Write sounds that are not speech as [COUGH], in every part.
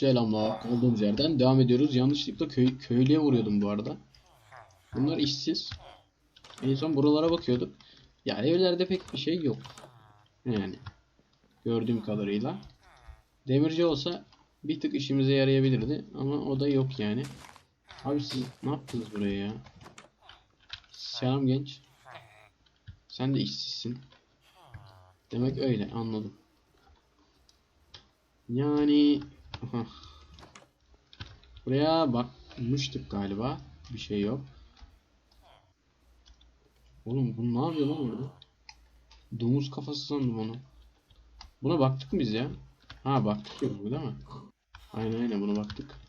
Selamlar. Olduğumuz yerden devam ediyoruz. Yanlışlıkla köy, köylüye vuruyordum bu arada. Bunlar işsiz. En son buralara bakıyorduk. Ya evlerde pek bir şey yok. Yani. Gördüğüm kadarıyla. Demirci olsa bir tık işimize yarayabilirdi. Ama o da yok yani. Abi siz ne yaptınız buraya ya? Selam genç. Sen de işsizsin. Demek öyle anladım. Yani [LAUGHS] Buraya bakmıştık galiba. Bir şey yok. Oğlum bu ne yapıyor lan orada? Domuz kafası sandım onu. Buna baktık mı biz ya? Ha baktık yok bu değil mi? Aynen aynen buna baktık.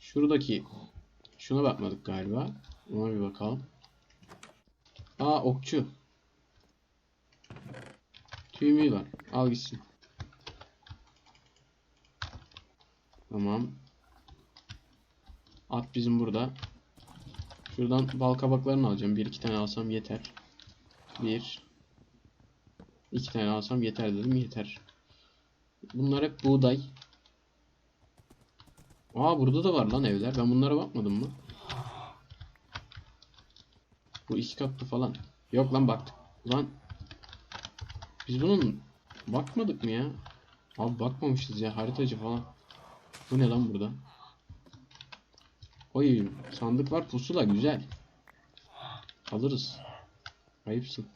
Şuradaki şuna bakmadık galiba. Ona bir bakalım. Aa okçu. Tüymüğü var. Al gitsin. Tamam. At bizim burada. Şuradan bal kabaklarını alacağım. Bir iki tane alsam yeter. Bir. iki tane alsam yeter dedim. Yeter. Bunlar hep buğday. Aa burada da var lan evler. Ben bunlara bakmadım mı? Bu iki katlı falan. Yok lan baktık. Lan. Biz bunun bakmadık mı ya? Abi bakmamışız ya haritacı falan. Bu ne lan burada? Oy sandık var pusula güzel. Alırız. Ayıpsın.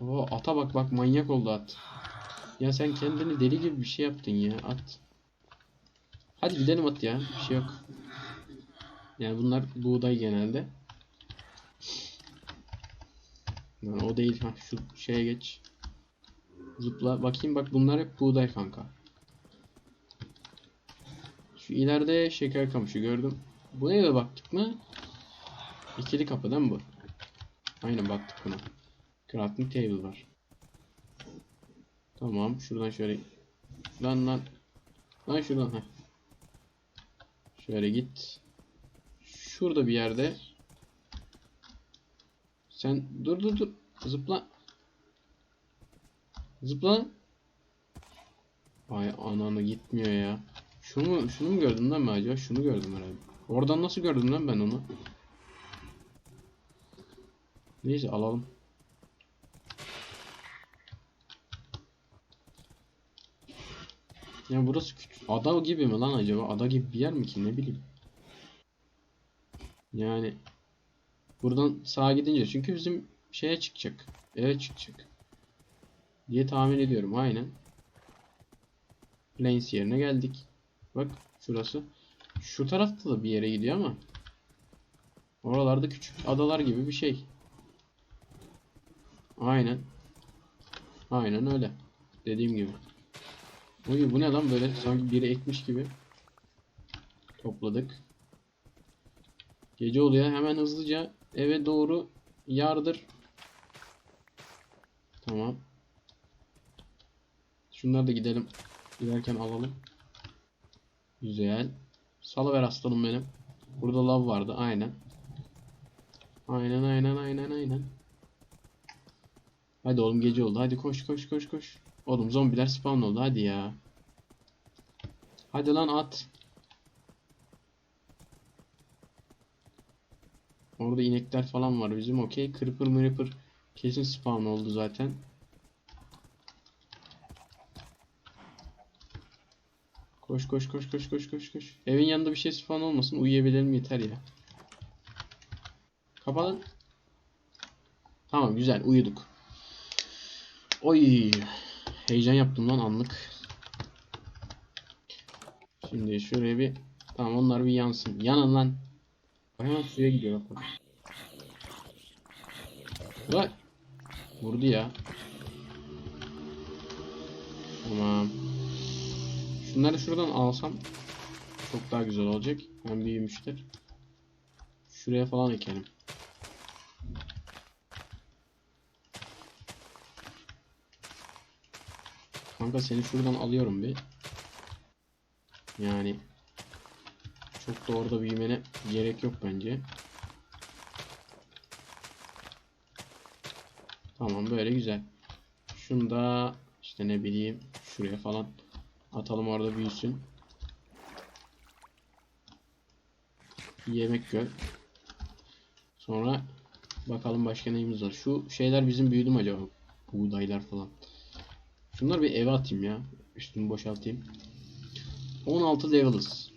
Oo ata bak bak manyak oldu at. Ya sen kendini deli gibi bir şey yaptın ya at. Hadi gidelim at ya bir şey yok. Yani bunlar buğday genelde. O değil ha şu şeye geç. Zıpla bakayım bak bunlar hep buğday kanka. Şu ileride şeker kamışı gördüm. Buraya da baktık mı? İkili kapı değil mi bu? Aynen baktık buna. Crafting table var. Tamam şuradan şöyle. Lan lan. Lan şuradan ha. Şöyle git. Şurada bir yerde. Sen dur dur dur. Zıpla. Zıpla. Ay ananı gitmiyor ya. Şunu, şunu mu gördüm lan ben acaba? Şunu gördüm herhalde. Oradan nasıl gördüm lan ben onu? Neyse alalım. Ya burası küçük. Ada gibi mi lan acaba? Ada gibi bir yer mi ki? Ne bileyim. Yani buradan sağa gidince çünkü bizim şeye çıkacak. Eve çıkacak. Diye tahmin ediyorum. Aynen. Plains yerine geldik. Bak şurası. Şu tarafta da bir yere gidiyor ama. Oralarda küçük adalar gibi bir şey. Aynen. Aynen öyle. Dediğim gibi. Uy bu ne lan böyle sanki biri ekmiş gibi. Topladık. Gece oluyor hemen hızlıca eve doğru yardır. Tamam. Şunları da gidelim. Giderken alalım. Güzel. Salıver aslanım benim. Burada lav vardı aynen. Aynen aynen aynen aynen. Hadi oğlum gece oldu. Hadi koş koş koş koş. Oğlum zombiler spawn oldu hadi ya. Hadi lan at. Orada inekler falan var bizim okey. Creeper mırıpır kesin spawn oldu zaten. Koş koş koş koş koş koş koş. Evin yanında bir şey spawn olmasın. Uyuyabilelim yeter ya. Kapalı. Tamam güzel uyuduk. Oy. Heyecan yaptım lan anlık. Şimdi şuraya bir tamam onlar bir yansın. Yanın lan. Hemen suya gidiyor bak. Bak. Vurdu ya. Tamam. Şunları şuradan alsam çok daha güzel olacak. Hem büyümüşler. Şuraya falan ekelim. Kanka seni şuradan alıyorum bir. Yani çok da orada büyümene gerek yok bence. Tamam böyle güzel. Şunu da işte ne bileyim şuraya falan Atalım orada büyüsün. Yemek gör. Sonra bakalım başka neyimiz var. Şu şeyler bizim büyüdü mü acaba? Buğdaylar falan. Şunları bir eve atayım ya. Üstünü boşaltayım. 16 level'ız.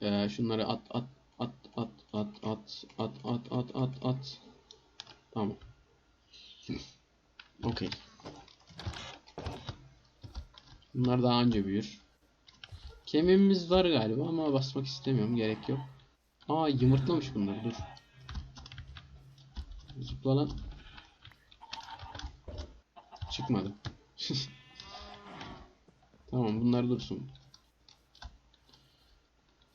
Ee, şunları at at at at at at at at at at at. Tamam. Okey. Bunlar daha anca büyür. Kemiğimiz var galiba ama basmak istemiyorum. Gerek yok. Aa yumurtlamış bunlar. Dur. Zıpla lan. Çıkmadı. [LAUGHS] Tamam bunlar dursun.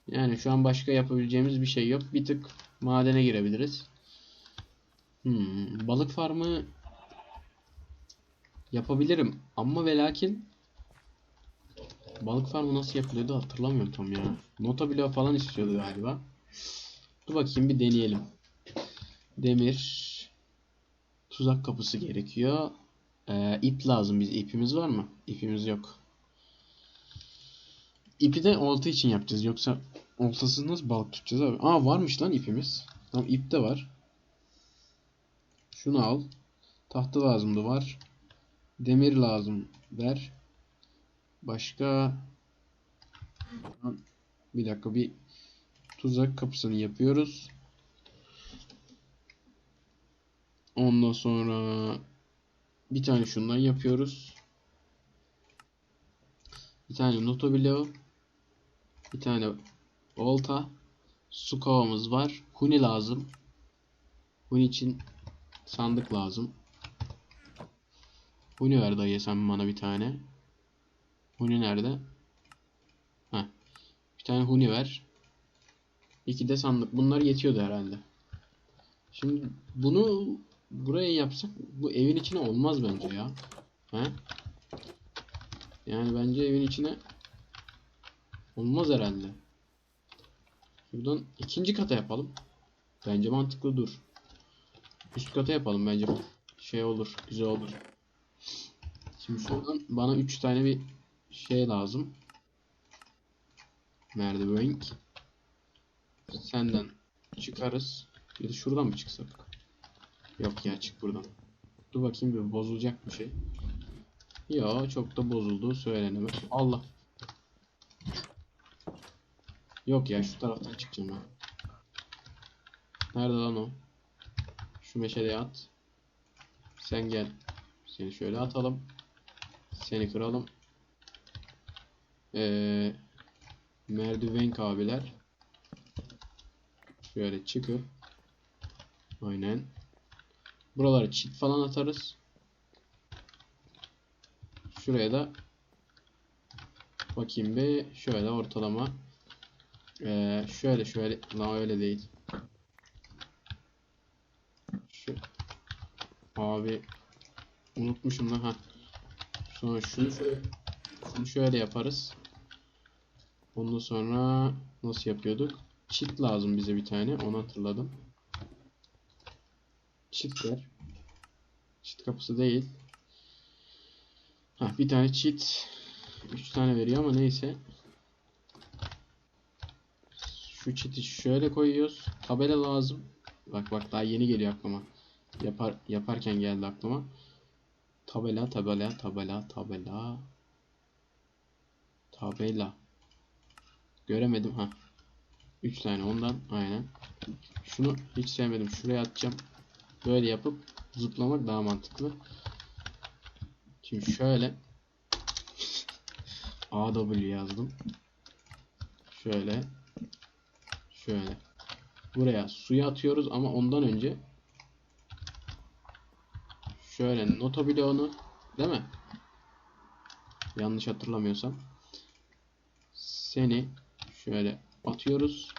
Yani şu an başka yapabileceğimiz bir şey yok. Bir tık madene girebiliriz. Hmm, balık farmı yapabilirim ama ve lakin balık farmı nasıl yapılıyordu hatırlamıyorum tam ya. Nota bloğu falan istiyordu galiba. Dur bakayım bir deneyelim. Demir tuzak kapısı gerekiyor. Ee, ip lazım biz. ipimiz var mı? İpimiz yok. İpi de olta için yapacağız. Yoksa oltasız nasıl balık tutacağız abi? Aa varmış lan ipimiz. Tamam ip de var. Şunu al. Tahta lazımdı var. Demir lazım. Ver. Başka bir dakika bir tuzak kapısını yapıyoruz. Ondan sonra bir tane şundan yapıyoruz. Bir tane nota bloğu. Bir tane olta. Su kovamız var. Huni lazım. Huni için sandık lazım. Huni ver dayı sen bana bir tane. Huni nerede? Heh. Bir tane huni ver. İki de sandık. Bunlar yetiyordu herhalde. Şimdi bunu buraya yapsak bu evin içine olmaz bence ya. He? Yani bence evin içine olmaz herhalde. Şuradan ikinci kata yapalım. Bence mantıklı dur. Üst kata yapalım bence şey olur, güzel olur. Şimdi şuradan bana 3 tane bir şey lazım. Merdiven. Senden çıkarız. Ya da şuradan mı çıksak? Yok ya çık buradan. Dur bakayım bir bozulacak bir şey. Ya çok da bozulduğu söylenemez. Allah. Yok ya şu taraftan çıkacağım ben. Nerede lan o? Şu meşaleyi at. Sen gel. Seni şöyle atalım. Seni kıralım. Ee, merdiven abiler. Şöyle çıkıp. Aynen. Buralara çit falan atarız. Şuraya da bakayım bir şöyle ortalama ee, şöyle şöyle la öyle değil. Şu abi unutmuşum lan ha. Sonra şunu şöyle, şunu şöyle yaparız. Ondan sonra nasıl yapıyorduk? Çit lazım bize bir tane. Onu hatırladım. Çit ver. Çit kapısı değil. Ha bir tane çit. 3 tane veriyor ama neyse. Şu çiti şöyle koyuyoruz. Tabela lazım. Bak bak daha yeni geliyor aklıma. Yapar yaparken geldi aklıma. Tabela, tabela, tabela, tabela. Tabela. Göremedim ha. 3 tane ondan aynen. Şunu hiç sevmedim. Şuraya atacağım. Böyle yapıp zıplamak daha mantıklı. Şimdi şöyle [LAUGHS] AW yazdım. Şöyle şöyle buraya suya atıyoruz ama ondan önce şöyle nota bloğunu değil mi? Yanlış hatırlamıyorsam seni şöyle atıyoruz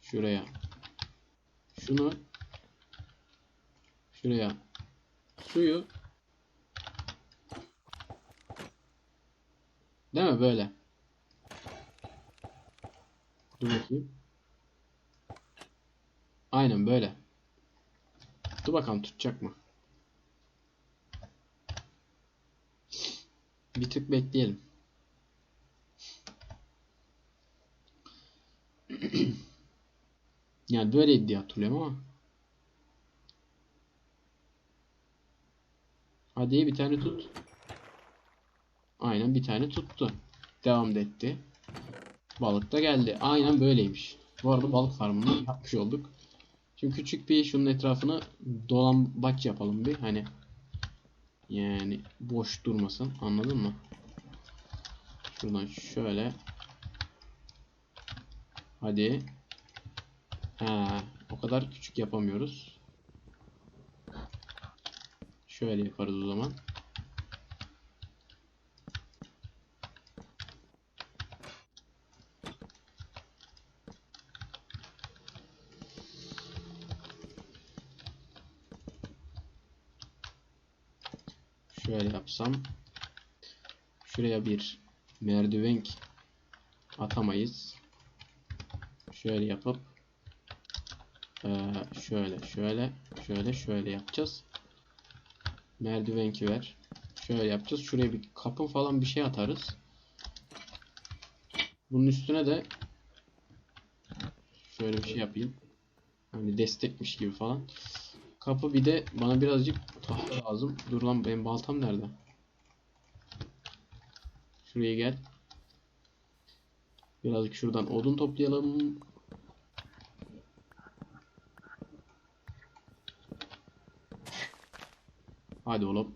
şuraya şunu şuraya suyu Değil mi böyle? Dur bakayım. Aynen böyle. Dur bakalım tutacak mı? Bir tık bekleyelim. Yani böyleydi diye hatırlıyorum ama. Hadi bir tane tut. Aynen bir tane tuttu. Devam etti. Balık da geldi. Aynen böyleymiş. Bu arada balık farmını yapmış olduk. Şimdi küçük bir şunun etrafını dolambaç yapalım bir. Hani yani boş durmasın. Anladın mı? Şuradan şöyle. Hadi. Ha, o kadar küçük yapamıyoruz. Şöyle yaparız o zaman. Şöyle yapsam. Şuraya bir merdiven atamayız. Şöyle yapıp şöyle şöyle şöyle şöyle yapacağız. Merdivenki ver. Şöyle yapacağız. Şuraya bir kapı falan bir şey atarız. Bunun üstüne de şöyle bir şey yapayım. Hani destekmiş gibi falan. Kapı bir de bana birazcık tahta lazım. Dur lan benim baltam nerede? Şuraya gel. Birazcık şuradan odun toplayalım. Hadi oğlum.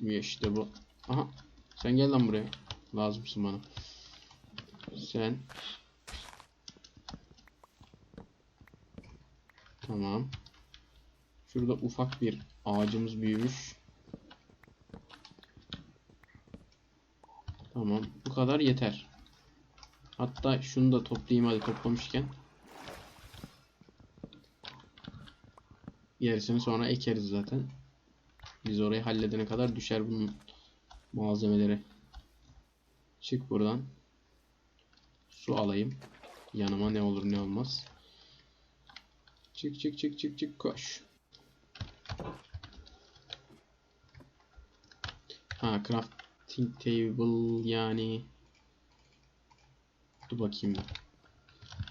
İşte bu. Aha. Sen gel lan buraya. Lazımsın bana. Sen. Tamam. Şurada ufak bir ağacımız büyümüş. Tamam. Bu kadar yeter. Hatta şunu da toplayayım hadi toplamışken. Gerisini sonra ekeriz zaten. Biz orayı halledene kadar düşer bunun malzemeleri. Çık buradan. Su alayım. Yanıma ne olur ne olmaz. Çık çık çık çık çık koş. Ha crafting table yani. Dur bakayım.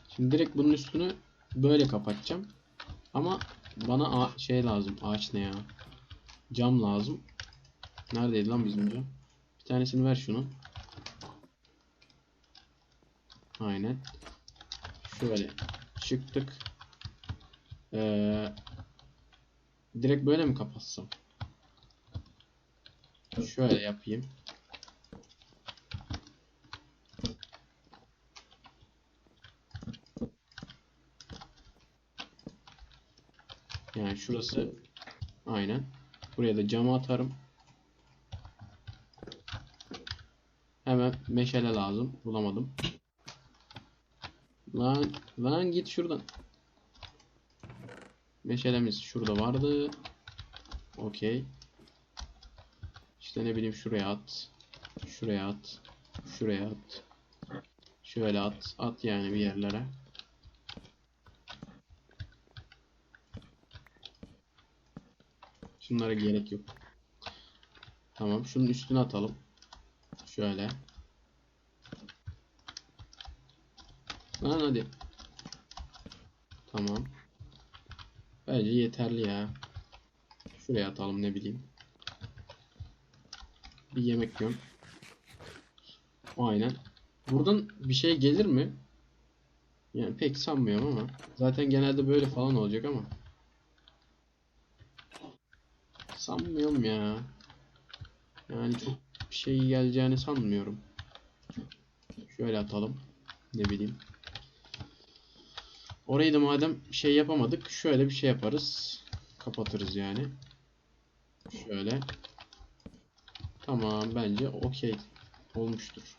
Şimdi direkt bunun üstünü böyle kapatacağım. Ama bana şey lazım. Ağaç ne ya? Cam lazım. Neredeydi lan bizim cam? Bir tanesini ver şunu. Aynen. Şöyle çıktık. Ee, direkt böyle mi kapatsam? Şöyle yapayım. Yani şurası aynen. Buraya da camı atarım. Hemen meşale lazım. Bulamadım. Lan lan git şuradan. Meşalemiz şurada vardı. Okey. İşte ne bileyim şuraya at. Şuraya at. Şuraya at. Şöyle at. At yani bir yerlere. Şunlara gerek yok. Tamam. Şunun üstüne atalım. Şöyle. Lan hadi. Tamam. Bence yeterli ya. Şuraya atalım ne bileyim. Bir yemek yiyorum. Aynen. Buradan bir şey gelir mi? Yani pek sanmıyorum ama. Zaten genelde böyle falan olacak ama. Sanmıyorum ya. Yani çok bir şey geleceğini sanmıyorum. Şöyle atalım. Ne bileyim. Orayı da madem şey yapamadık. Şöyle bir şey yaparız. Kapatırız yani. Şöyle. Tamam bence okey. Olmuştur.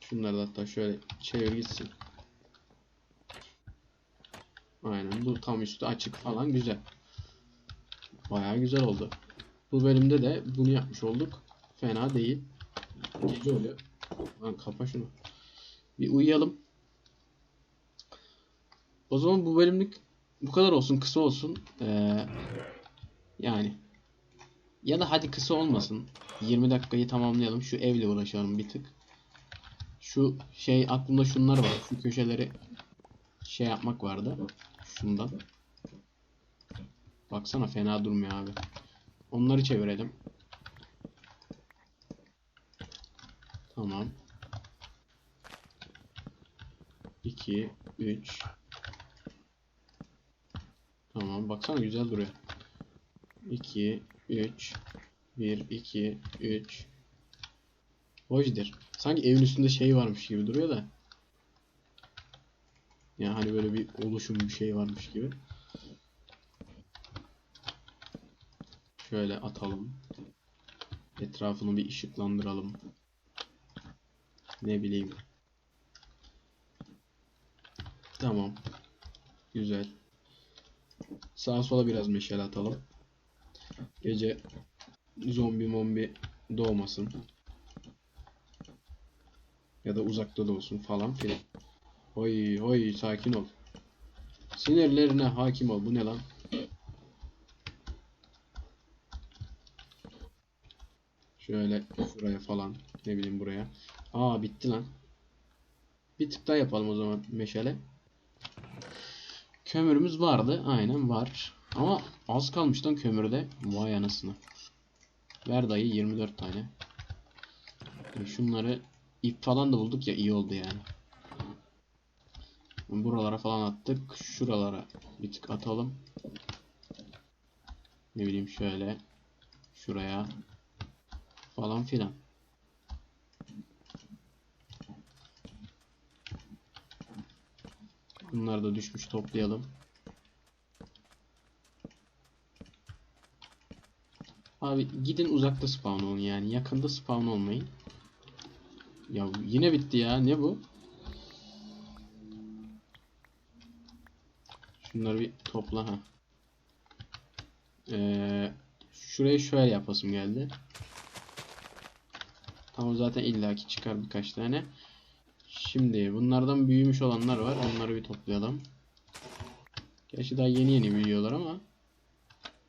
Şunları da hatta şöyle çevir gitsin. Aynen bu tam üstü açık falan güzel. Bayağı güzel oldu. Bu bölümde de bunu yapmış olduk. Fena değil. Gece oluyor. Lan kapa şunu. Bir uyuyalım. O zaman bu bölümlük bu kadar olsun. Kısa olsun. Ee, yani. Ya da hadi kısa olmasın. 20 dakikayı tamamlayalım. Şu evle uğraşalım bir tık. Şu şey aklımda şunlar var. Şu köşeleri şey yapmak vardı. Şundan. Baksana fena durmuyor abi. Onları çevirelim. Tamam. 2 3 Tamam baksana güzel duruyor. 2 3 1 2 3 Hoşdur. Sanki evin üstünde şey varmış gibi duruyor da. Yani hani böyle bir oluşum bir şey varmış gibi. Şöyle atalım. Etrafını bir ışıklandıralım. Ne bileyim. Tamam. Güzel. Sağa sola biraz meşale atalım. Gece zombi mombi doğmasın. Ya da uzakta da olsun falan filan. Hoy hoy sakin ol. Sinirlerine hakim ol. Bu ne lan? Şöyle şuraya falan. Ne bileyim buraya. Aa bitti lan. Bir tık daha yapalım o zaman meşale. Kömürümüz vardı. Aynen var. Ama az kalmış lan kömürde. Vay anasını. Ver dayı 24 tane. E, Şunları ip falan da bulduk ya iyi oldu yani. Buralara falan attık. Şuralara bir tık atalım. Ne bileyim şöyle. Şuraya. Falan filan. Bunlar da düşmüş toplayalım. Abi gidin uzakta spawn olun yani. Yakında spawn olmayın. Ya yine bitti ya. Ne bu? Şunları bir topla ha. Ee, şurayı şöyle yapasım geldi. Tamam zaten illaki çıkar birkaç tane. Şimdi bunlardan büyümüş olanlar var. Onları bir toplayalım. Gerçi daha yeni yeni büyüyorlar ama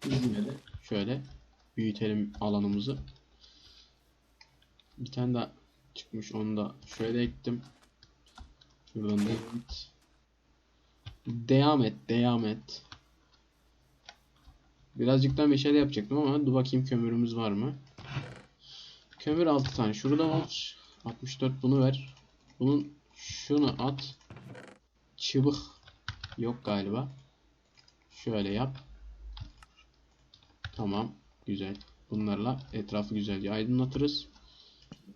biz şöyle büyütelim alanımızı. Bir tane daha çıkmış onu da şöyle ektim. Şuradan devam et. Devam et, devam et. Birazcık daha meşale yapacaktım ama dur bakayım kömürümüz var mı? Kömür 6 tane. Şurada var. 64 bunu ver. Bunun şunu at. Çıbık yok galiba. Şöyle yap. Tamam. Güzel. Bunlarla etrafı güzelce aydınlatırız.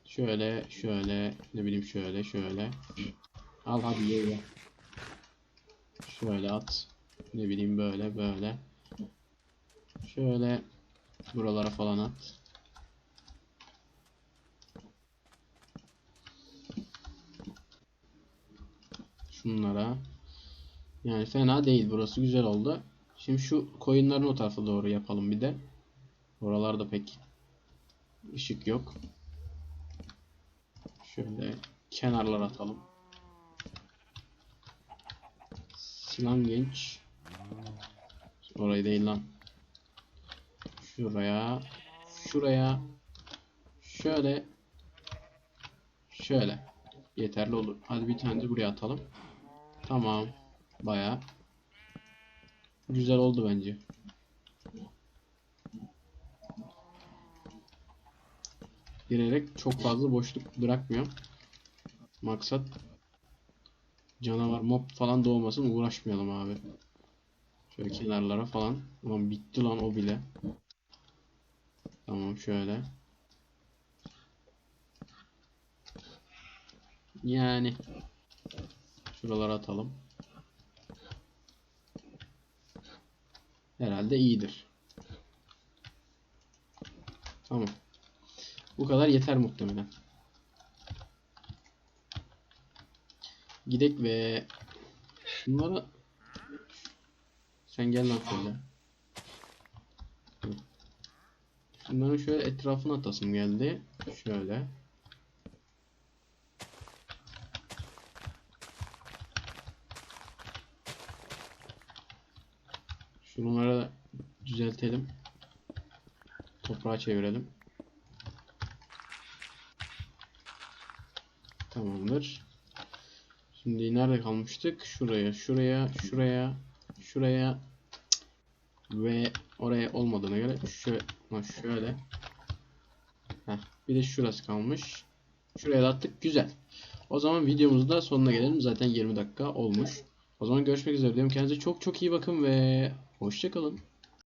Şöyle şöyle ne bileyim şöyle şöyle. Al hadi ye ye. Şöyle at. Ne bileyim böyle böyle. Şöyle buralara falan at. Şunlara. Yani fena değil. Burası güzel oldu. Şimdi şu koyunların o tarafa doğru yapalım bir de. Oralarda pek ışık yok. Şöyle kenarlar atalım. Sinan genç. Orayı değil lan. Şuraya. Şuraya. Şöyle. Şöyle. Yeterli olur. Hadi bir tane de buraya atalım. Tamam. Baya güzel oldu bence. Girerek çok fazla boşluk bırakmıyorum. Maksat canavar mob falan doğmasın uğraşmayalım abi. Şöyle kenarlara falan. Ulan bitti lan o bile. Tamam şöyle. Yani şuralara atalım. Herhalde iyidir. Tamam. Bu kadar yeter muhtemelen. Gidek ve şunlara sen gel lan şöyle. Şunların şöyle etrafına atasım geldi. Şöyle. Bunları düzeltelim. Toprağa çevirelim. Tamamdır. Şimdi nerede kalmıştık? Şuraya, şuraya, şuraya, şuraya ve oraya olmadığına göre şöyle, şöyle. Heh, bir de şurası kalmış. Şuraya da attık. Güzel. O zaman videomuzun da sonuna gelelim. Zaten 20 dakika olmuş. O zaman görüşmek üzere diyorum. Kendinize çok çok iyi bakın ve hoşçakalın.